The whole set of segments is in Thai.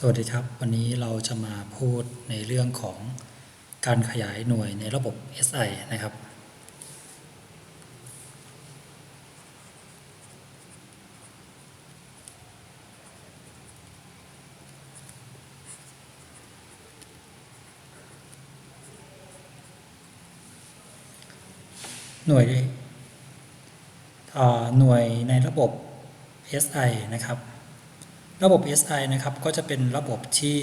สวัสดีครับ วันนี้เราจะมาพูดในเรื่องของการขยายหน่วยในระบบ SI นะครับ หน่วยอ่อหน่วยในระบบ SI นะครับ ระบบ SI นะครับก็จะเป็นระบบที่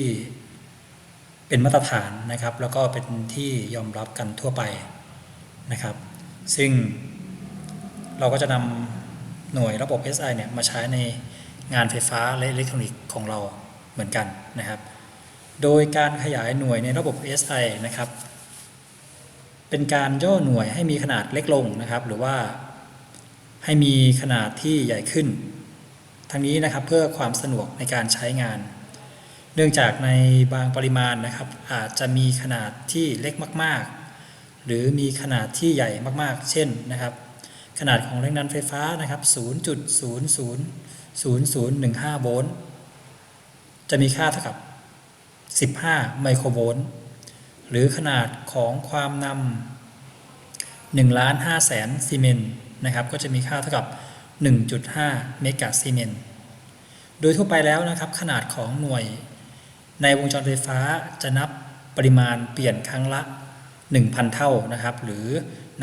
เป็นมาตรฐานนะครับ แล้วก็เป็นที่ยอมรับกันทั่วไปนะครับ ซึ่งเราก็จะนำหน่วยระบบ SI เนี่ยมาใช้ในงานไฟฟ้าและอิเล็กทรอนิกส์ของเราเหมือนกันนะครับ โดยการขยายหน่วยในระบบ SI นะครับ เป็นการย่อหน่วยให้มีขนาดเล็กลงนะครับ หรือว่าให้มีขนาดที่ใหญ่ขึ้น ทั้งนี้นะครับเพื่อความสะดวกในการใช้งาน เนื่องจากในบางปริมาณนะครับ อาจจะมีขนาดที่เล็กมาก ๆ หรือมีขนาดที่ใหญ่มากๆ เช่นนะครับ ขนาดของแรงดันไฟฟ้านะครับ 0.000015 โวลต์จะมีค่าเท่ากับ 15 ไมโครโวลต์หรือขนาดของความนำ1ล้าน5แสนซีเมนต์นะครับก็จะมีค่าเท่ากับ 1.5 เมกะซีเมนต์ โดยทั่วไปแล้วนะครับ ขนาดของหน่วย ในวงจรไฟฟ้าจะนับปริมาณเปลี่ยนครั้งละ 1,000 เท่านะครับ หรือ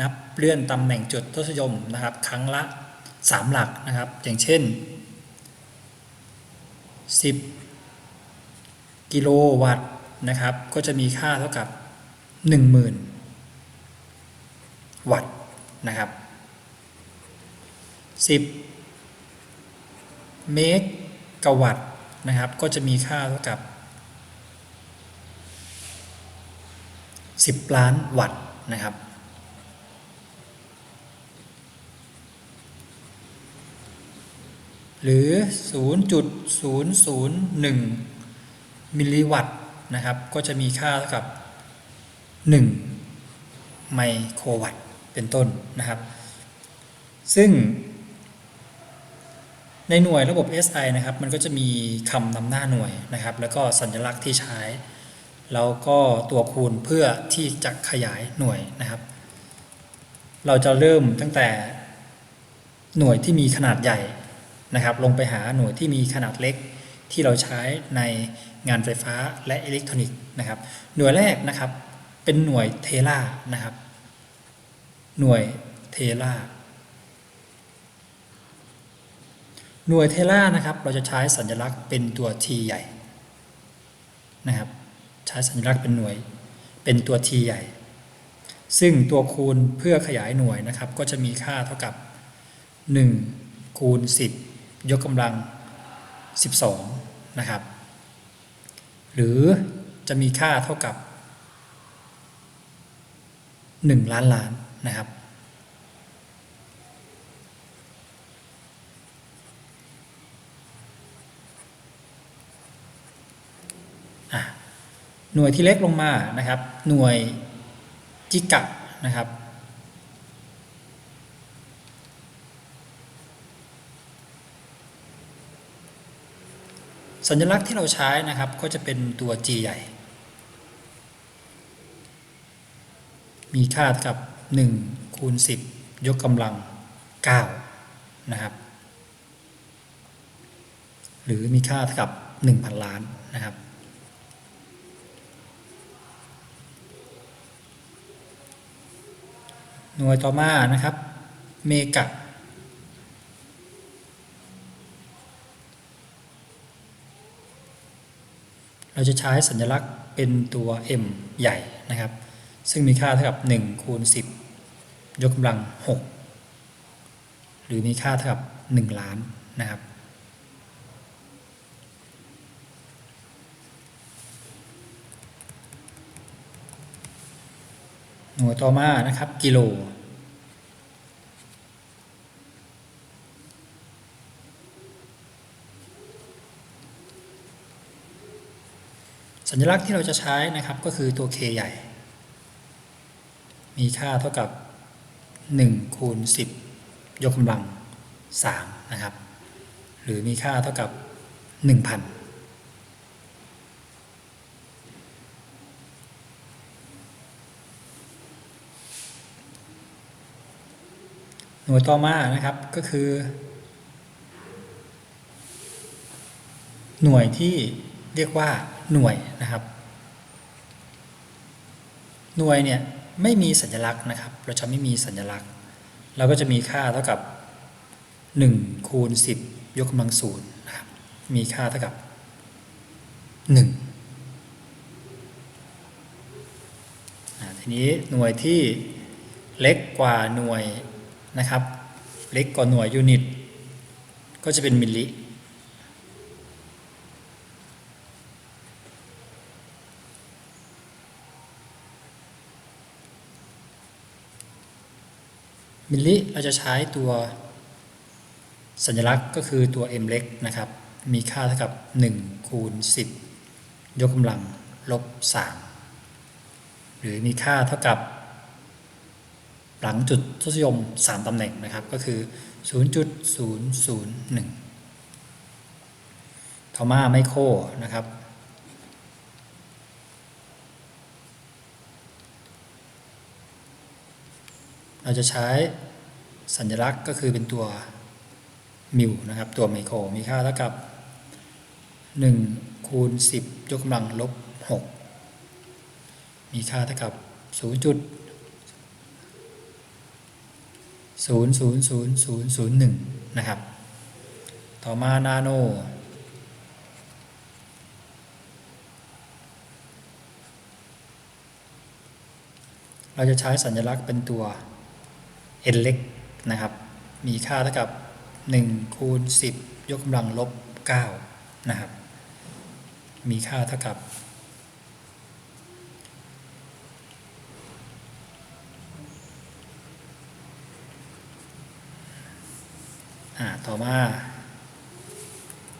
นับเลื่อนตำแหน่งจุดทศนิยมนะครับ ครั้งละ 3 หลักนะครับ อย่างเช่น 10 กิโลวัตต์นะครับ ก็จะมีค่าเท่ากับ 10,000 วัตต์นะครับ 10 เมกะวัตต์นะครับ ก็จะมีค่าเท่ากับ 10 ล้านวัตต์นะครับ หรือ 0.001 มิลลิวัตต์นะครับ ก็จะมีค่าเท่ากับ 1 ไมโครวัตต์เป็นต้นนะครับ ซึ่ง ในหน่วยระบบ SI นะครับ มันก็จะมีคำนำหน้าหน่วยนะครับ แล้วก็สัญลักษณ์ที่ใช้ แล้วก็ตัวคูณเพื่อที่จะขยายหน่วยนะครับ เราจะเริ่มตั้งแต่หน่วยที่มีขนาดใหญ่นะครับ ลงไปหาหน่วยที่มีขนาดเล็กที่เราใช้ในงานไฟฟ้าและอิเล็กทรอนิกส์นะครับ หน่วยแรกนะครับเป็นหน่วยเทรานะครับ หน่วยเทรา หน่วยเทรานะครับ เราจะใช้สัญลักษณ์เป็นตัว T ใหญ่นะครับ ใช้สัญลักษณ์เป็นหน่วย เป็นตัว T ใหญ่ ซึ่งตัวคูณเพื่อขยายหน่วยนะครับ ก็จะมีค่าเท่ากับ 1 คูณ 10 ยกกำลัง 12 นะครับ หรือจะมีค่าเท่ากับ 1 ล้านล้านนะครับ หน่วยที่เล็กลงมานะครับ หน่วยกิกะนะครับ สัญลักษณ์ที่เราใช้นะครับก็จะเป็นตัว G ใหญ่ มีค่าเท่ากับ 1 คูณ 10 ยกกำลัง 9 นะครับ หรือมีค่าเท่ากับ 1,000 ล้านนะครับ หน่วยต่อมานะครับ เมกะเราจะใช้สัญลักษณ์เป็นตัว m ใหญ่นะครับ ซึ่งมีค่าเท่ากับ 1 คูณ 10 ยกกำลัง 6 หรือมีค่าเท่ากับ 1 ล้านนะครับ น่วยต่อมานะครับ กิโล สัญลักษณ์ที่เราจะใช้นะครับก็คือตัว k ใหญ่ มีค่าเท่ากับ 1 คูณ 10 ยกกำลัง 3 นะครับ หรือมีค่าเท่ากับ 1,000 น่วยต่อมานะครับก็คือ หน่วยที่เรียกว่าหน่วยนะครับ หน่วยเนี่ยไม่มีสัญลักษณ์นะครับ เราจะไม่มีสัญลักษณ์ เราก็จะมีค่าเท่ากับ 1 คูณ 10 ยกกำลังศูนย์นะครับมีค่าเท่ากับ1อ่าทีนี้หน่วยที่เล็กกว่าหน่วย นะครับ เล็กกว่าหน่วยยูนิต ก็จะเป็นมิลลิ มิลลิเราจะใช้ตัวสัญลักษณ์ก็คือตัว m เล็กนะครับ มีค่าเท่ากับ 1 คูณ 10 ยกกำลังลบ 3 หรือมีค่าเท่ากับ หลังจุดทศนิยม 3ตำแหน่งนะครับก็คือ 0.001ทอมาไมโครนะครับเราจะใช้สัญลักษณ์ก็คือเป็นตัวมิวนะครับ ตัวไมโครมีค่าเท่ากับ 1 คูณ 10 ยกกำลังลบ 6 มีค่าเท่ากับ 0. 0.00001 นะครับ ต่อมานาโนเราจะใช้สัญลักษณ์เป็นตัว n เล็กนะครับ มีค่าเท่ากับ 1 คูณ 10 ยกกำลังลบ 9 นะครับ มีค่าเท่ากับ ต่อมา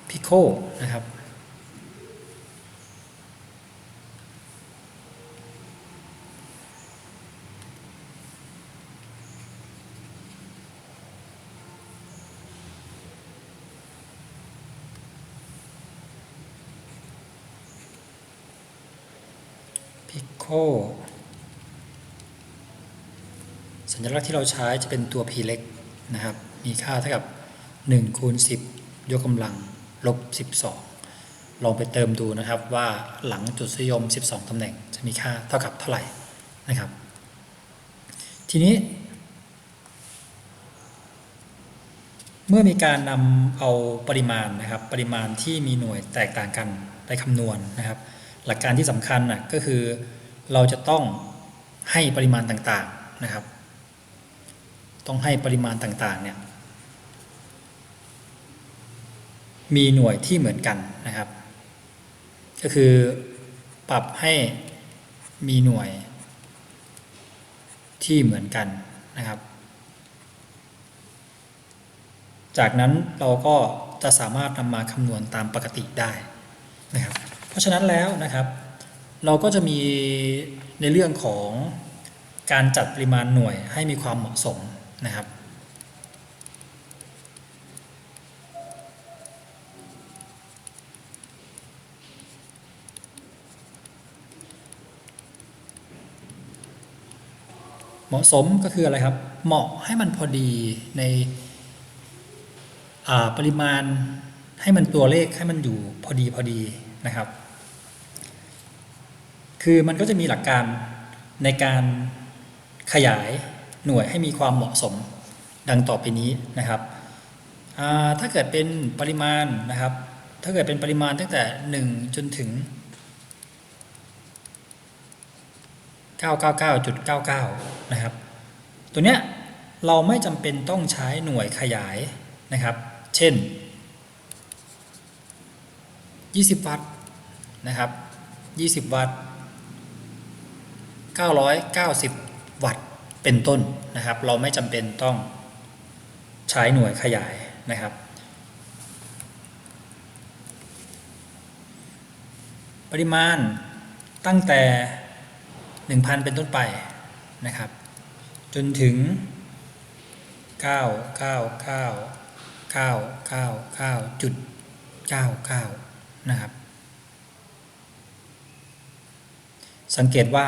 พิโคนะครับพิโคสัญลักษณ์ที่เราใช้จะเป็นตัว p เล็กนะครับ มีค่าเท่ากับ 1คูณ10 ยกกำลังลบ 12 ลองไปเติมดูนะครับว่าหลังจุดนิยม 12 ตำแหน่งจะมีค่าเท่ากับเท่าไหร่นะครับ ทีนี้ เมื่อมีการนำเอาปริมาณนะครับ ปริมาณที่มีหน่วยแตกต่างกันไปคำนวณนะครับ หลักการที่สำคัญนะก็คือเราจะต้องให้ปริมาณต่างๆนะครับ ต้องให้ปริมาณต่างๆเนี่ย มีหน่วยที่เหมือนกันนะครับ ก็คือปรับให้มีหน่วยที่เหมือนกันนะครับ จากนั้นเราก็จะสามารถนำมาคำนวณตามปกติได้นะครับ เพราะฉะนั้นแล้วนะครับ เราก็จะมีในเรื่องของการจัดปริมาณหน่วยให้มีความเหมาะสมนะครับ เหมาะสมก็คืออะไรครับ เหมาะให้มันพอดีในปริมาณให้มันตัวเลขให้มันอยู่พอดีพอดีนะครับ คือมันก็จะมีหลักการในการขยายหน่วยให้มีความเหมาะสมดังต่อไปนี้นะครับถ้าเกิดเป็นปริมาณนะครับ ถ้าเกิดเป็นปริมาณตั้งแต่ 1 จนถึง 999.99 นะครับ ตัวเนี้ยเราไม่จำเป็นต้องใช้หน่วยขยายนะครับ เช่น 20 วัตต์นะครับ 20 วัตต์ 990 วัตต์เป็นต้นนะครับ เราไม่จำเป็นต้องใช้หน่วยขยายนะครับปริมาณตั้งแต่ 1,000 เป็นต้นไปนะครับ จนถึง 999.99 นะครับ สังเกตว่า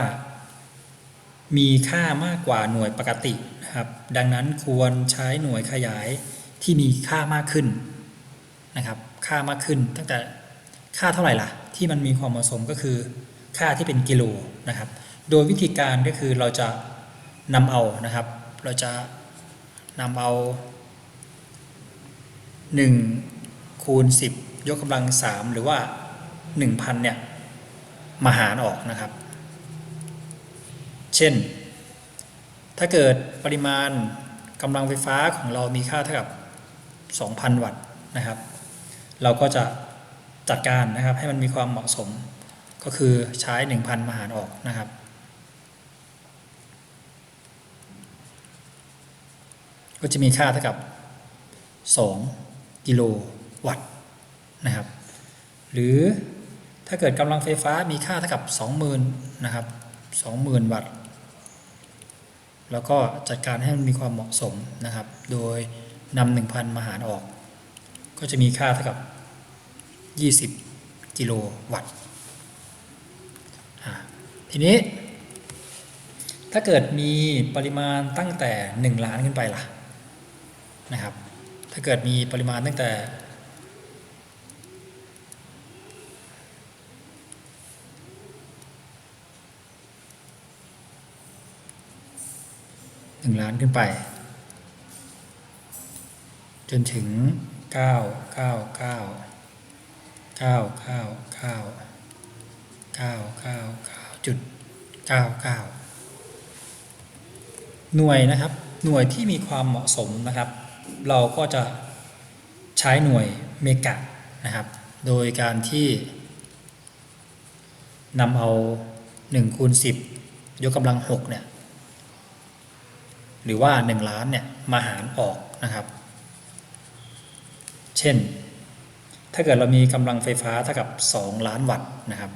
มีค่ามากกว่าหน่วยปกตินะครับ ดังนั้นควรใช้หน่วยขยายที่มีค่ามากขึ้นนะครับ ค่ามากขึ้นตั้งแต่ค่าเท่าไหร่ล่ะ ที่มันมีความเหมาะสมก็คือค่าที่เป็นกิโลนะครับ โดยวิธีการก็คือเราจะนำเอานะครับ เราจะนำเอา 1 คูณ 10 ยกกำลัง 3 หรือว่า 1,000เนี่ยมาหารออกนะครับ เช่น ถ้าเกิดปริมาณกำลังไฟฟ้าของเรามีค่าเท่ากับ 2,000 วัตต์นะครับ เราก็จะจัดการนะครับให้มันมีความเหมาะสมก็คือใช้ 1,000 มาหารออกนะครับ ก็จะมีค่าเท่ากับ 2 กิโลวัตต์นะครับ หรือถ้าเกิดกำลังไฟฟ้ามีค่าเท่ากับ 20,000นะครับ20,000 วัตต์ แล้วก็จัดการให้มันมีความเหมาะสมนะครับ โดยนำ1,000 มาหารออก ก็จะมีค่าเท่ากับ 20 กิโลวัตต์ทีนี้ถ้าเกิดมีปริมาณตั้งแต่ 1 ล้านขึ้นไปล่ะ นะครับ ถ้าเกิดมีปริมาณตั้งแต่ หนึ่งล้านขึ้นไป จนถึงเก้าเก้าเก้าเก้าเก้าเก้าเก้าเก้าเก้าจุดเก้าเก้าหน่วยนะครับหน่วยที่มีความเหมาะสมนะครับ เราก็จะใช้หน่วยเมกะนะครับ โดยการที่นำเอา1คูณ10 ยกกำลัง6เนี่ยหรือว่า 1 ล้านเนี่ยมาหารออกนะครับ เช่น ถ้าเกิดเรามีกำลังไฟฟ้าเท่ากับ 2 ล้านวัตต์นะครับ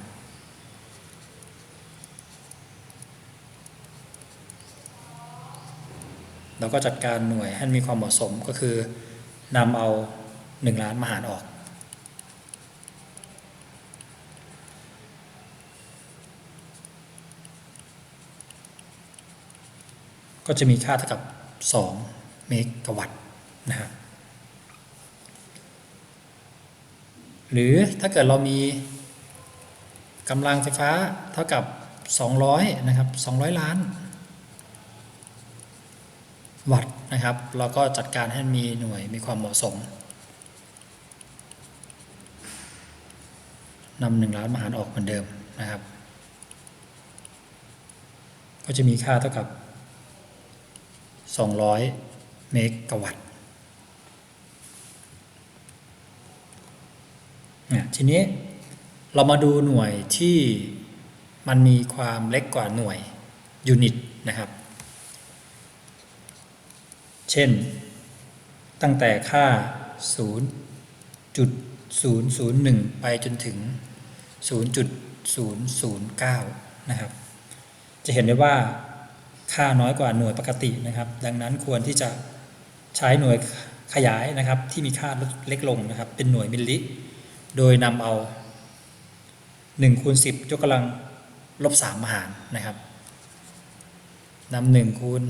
เราก็จัดการหน่วยให้มีความเหมาะสมก็คือนำเอา 1 ล้านมาหารออก ก็จะมีค่าเท่ากับ 2 เมกะวัตต์นะครับหรือถ้าเกิดเรามีกำลังไฟฟ้าเท่ากับ 200 นะครับ 200 ล้าน วัตนะครับ เราก็จัดการให้มีหน่วยมีความเหมาะสมนำหนึ่งล้านมาหารออกเหมือนเดิมนะครับ ก็จะมีค่าเท่ากับ 200 เมกะวัตต์เนี่ยทีนี้เรามาดูหน่วยที่มันมีความเล็กกว่าหน่วยยูนิตนะครับ เช่น ตั้งแต่ค่า 0.001 ไปจนถึง 0.009 นะครับ จะเห็นได้ว่าค่าน้อยกว่าหน่วยปกตินะครับ ดังนั้นควรที่จะใช้หน่วยขยายนะครับที่มีค่าเล็กลงนะครับ เป็นหน่วยมิลลิ โดยนำเอา1คูณ10ยกกำลังลบ3มาหารนะครับนำ1คูณ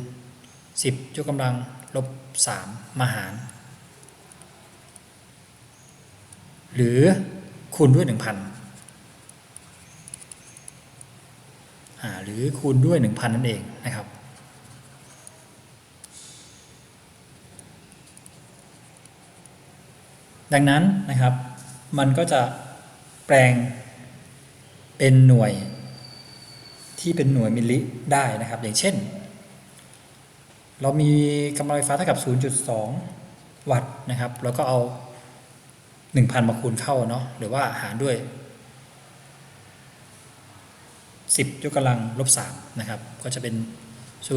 10ยกกำลัง ลบ3 มาหาร หรือคูณด้วย 1,000อ่าหรือคูณด้วย 1,000 นั่นเองนะครับ ดังนั้นนะครับ มันก็จะแปลงเป็นหน่วยที่เป็นหน่วยมิลลิได้นะครับ อย่างเช่น เรามีกำลังไฟฟ้าเท่ากับ 0.2 วัตต์นะครับ แล้วก็เอา 1,000 มาคูณเข้าเนาะหรือว่าหารด้วย 10 ยกกำลังลบ 3 นะครับ ก็จะเป็น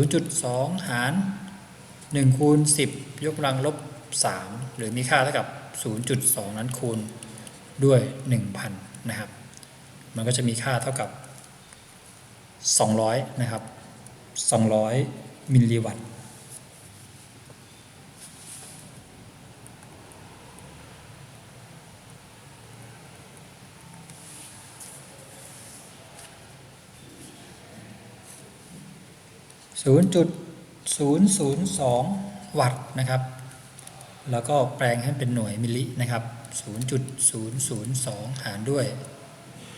0.2 หาร 1 คูณ 10 ยกกำลังลบ 3 หรือมีค่าเท่ากับ 0.2 นั้นคูณด้วย 1,000 นะครับ มันก็จะมีค่าเท่ากับ 200 นะครับ 200 มิลลิวัตต์ 0.002 วัตต์นะครับ แล้วก็แปลงให้เป็นหน่วยมิลลินะครับ 0.002 หารด้วย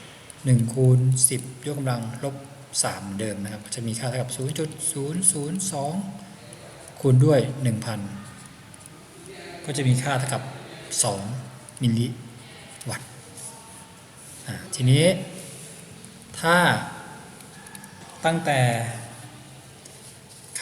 1 คูณ 10 ยกกำลังลบ 3 เดิมนะครับ จะมีค่าเท่ากับ 0.002 คูณด้วย 1,000 ก็จะมีค่าเท่ากับ 2 มิลลิวัตต์ทีนี้ถ้าตั้งแต่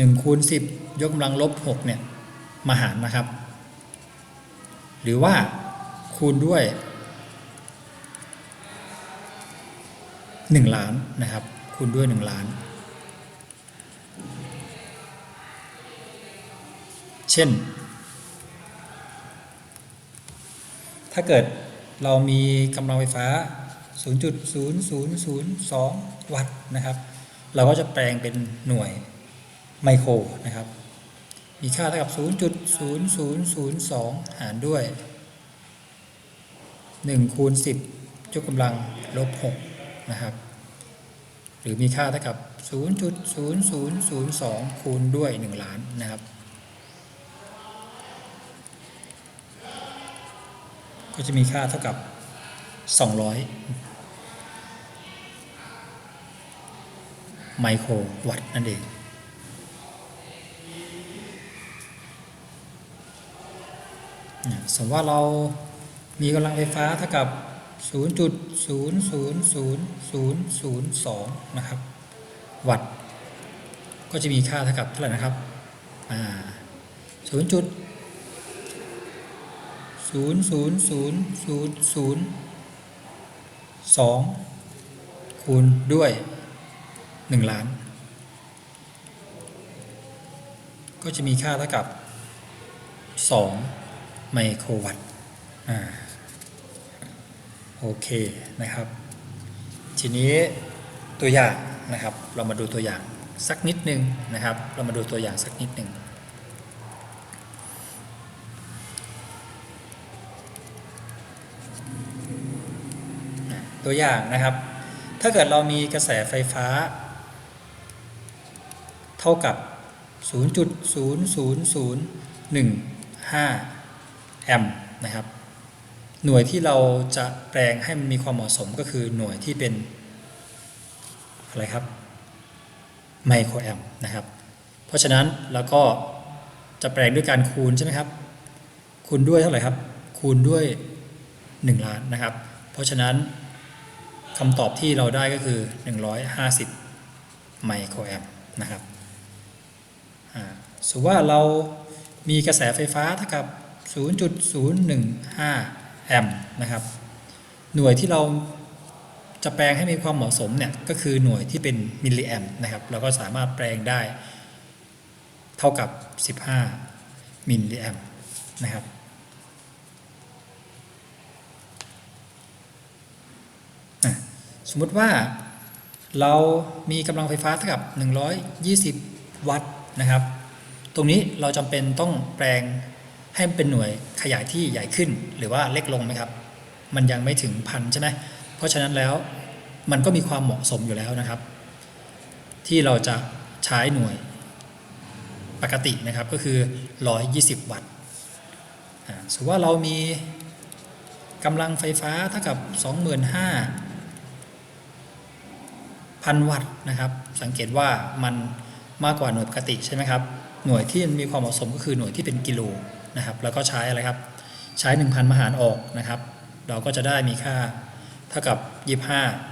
1คูณ10 ยกกำลังลบ6เนี่ยมาหารนะครับ หรือว่าคูณด้วย 1 ล้านนะครับ คูณด้วย 1 ล้าน เช่น ถ้าเกิดเรามีกำลังไฟฟ้า 0.0002 วัตต์นะครับ เราก็จะแปลงเป็นหน่วย ไมโครนะครับ มีค่าเท่ากับ 0.0002 หารด้วย 1 คูณ 10ยกกำลังลบ6นะครับ หรือมีค่าเท่ากับ 0.0002 คูณด้วย 1 ล้านนะครับ ก็จะมีค่าเท่ากับ 200ไมโครวัตต์นั่นเอง สมมติว่าเรามีกำลังไฟฟ้าเท่ากับ0.000002 นะครับ วัตต์ ก็จะมีค่าเท่ากับเท่าไหร่นะครับ อ่า 0. ศูนย์ศูนย์ศูนย์ศูนย์ศูนย์สองคูณด้วยหนึ่งล้าน ก็จะมีค่าเท่ากับสอง ไมโครวัตต์โอเคนะครับ ทีนี้ตัวอย่างนะครับ เรามาดูตัวอย่างสักนิดหนึ่งนะครับ เรามาดูตัวอย่างสักนิดหนึ่งตัวอย่างนะครับ ถ้าเกิดเรามีกระแสไฟฟ้า เท่ากับ 0.00015 แอมป์นะครับ หน่วยที่เราจะแปลงให้มันมีความเหมาะสมก็คือหน่วยที่เป็นอะไรครับไมโครแอมป์นะครับ เพราะฉะนั้นเราก็จะแปลงด้วยการคูณใช่ไหมครับ คูณด้วยเท่าไหร่ครับ คูณด้วย 1 ล้านนะครับ เพราะฉะนั้นคำตอบที่เราได้ก็คือ 150 ไมโครแอมป์นะครับสมมติว่าเรามีกระแสไฟฟ้าเท่ากับ 0.015 แอมป์นะครับ หน่วยที่เราจะแปลงให้มีความเหมาะสมเนี่ยก็คือหน่วยที่เป็นมิลลิแอมป์นะครับเราก็สามารถแปลงได้เท่ากับ 15 มิลลิแอมป์นะครับสมมติว่าเรามีกำลังไฟฟ้าเท่ากับ 120 วัตต์นะครับ ตรงนี้เราจำเป็นต้องแปลง ให้เป็นหน่วยขยายที่ใหญ่ขึ้นหรือว่าเล็กลงไหมครับ มันยังไม่ถึงพันใช่ไหมเพราะฉะนั้นแล้วมันก็มีความเหมาะสมอยู่แล้วนะครับ ที่เราจะใช้หน่วยปกตินะครับก็คือ 120 วัตต์สมมติว่าเรามีกำลังไฟฟ้าเท่ากับ 25,000พันวัตต์นะครับ สังเกตว่ามันมากกว่าหน่วยปกติใช่ไหมครับ หน่วยที่มีความเหมาะสมก็คือหน่วยที่เป็นกิโล นะครับ แล้วก็ใช้อะไรครับ ใช้ 1,000 มาหารออกนะครับ เราก็จะได้มีค่าเท่ากับ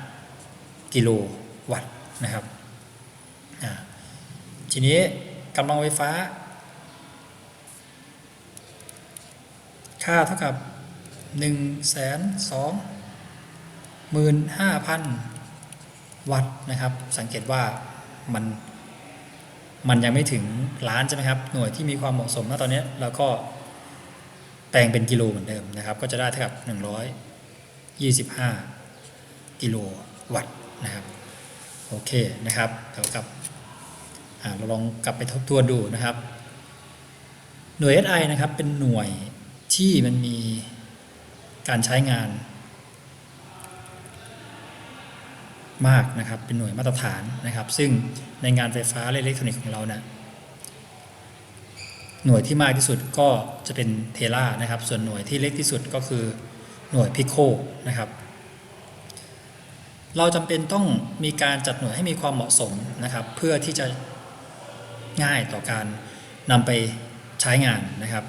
25 กิโลวัตต์นะครับ ทีนี้กำลังไฟฟ้า ค่าเท่ากับ 1 2 15,000 วัตต์นะครับ สังเกตว่ามัน มันยังไม่ถึงล้านใช่ไหมครับ หน่วยที่มีความเหมาะสมณตอนนี้เราก็แปลงเป็นกิโลเหมือนเดิมนะครับ ก็จะได้เท่ากับ 125 กิโลวัตต์นะครับ โอเคนะครับเดี๋ยวกลับเราลองกลับไปทบทวนดูนะครับ หน่วย SI นะครับเป็นหน่วยที่มันมีการใช้งาน มากนะครับ เป็นหน่วยมาตรฐานนะครับ ซึ่งในงานไฟฟ้าและอิเล็กทรอนิกส์ของเราเนะี่ยหน่วยที่มากที่สุดก็จะเป็นเทรานะครับ ส่วนหน่วยที่เล็กที่สุดก็คือหน่วยพิโคนะครับ เราจำเป็นต้องมีการจัดหน่วยให้มีความเหมาะสมนะครับ เพื่อที่จะง่ายต่อการนำไปใช้งานนะครับ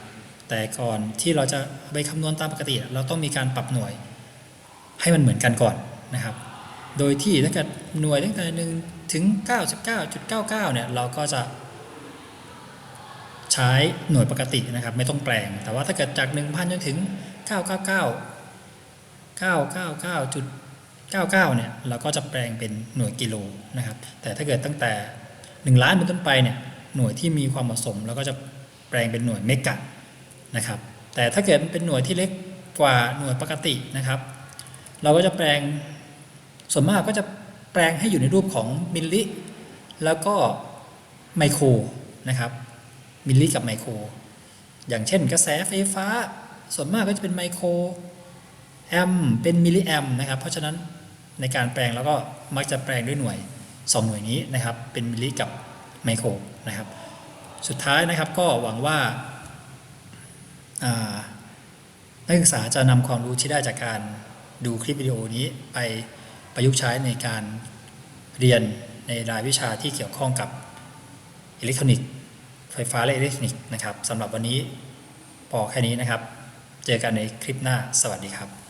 แต่ก่อนที่เราจะไปคำนวณตามปกติ เราต้องมีการปรับหน่วยให้มันเหมือนกันก่อนนะครับ โดยที่ถ้าเกิดหน่วยตั้งแต่หนึ่งถึง 99.99เนี่ยเราก็จะใช้หน่วยปกตินะครับ ไม่ต้องแปลง แต่ว่าถ้าเกิดจาก 1,000จนถึง 999 999.99เนี่ยเราก็จะแปลงเป็นหน่วยกิโลนะครับ แต่ถ้าเกิดตั้งแต่ 1 ล้านเป็นต้นไปเนี่ยหน่วยที่มีความเหมาะสมเราก็จะแปลงเป็นหน่วยเมกะนะครับ แต่ถ้าเกิดเป็นหน่วยที่เล็กกว่าหน่วยปกตินะครับ เราก็จะแปลง ส่วนมากก็จะแปลงให้อยู่ในรูปของมิลลิ แล้วก็ไมโครนะครับ มิลลิกับไมโคร อย่างเช่นกระแสไฟฟ้า ส่วนมากก็จะเป็นไมโครแอมเป็นมิลลิแอมนะครับ เพราะฉะนั้นในการแปลงแล้วก็มักจะแปลงด้วยหน่วย 2 หน่วยนี้นะครับ เป็นมิลลิกับไมโครนะครับ สุดท้ายนะครับก็หวังว่าอ่านักศึกษาจะนำความรู้ที่ได้จากการดูคลิปวิดีโอนี้ไป ประยุกต์ใช้ในการเรียนในรายวิชาที่เกี่ยวข้องกับอิเล็กทรอนิกส์ไฟฟ้าและอิเล็กทรอนิกส์นะครับสำหรับวันนี้พอแค่นี้นะครับ เจอกันในคลิปหน้าสวัสดีครับ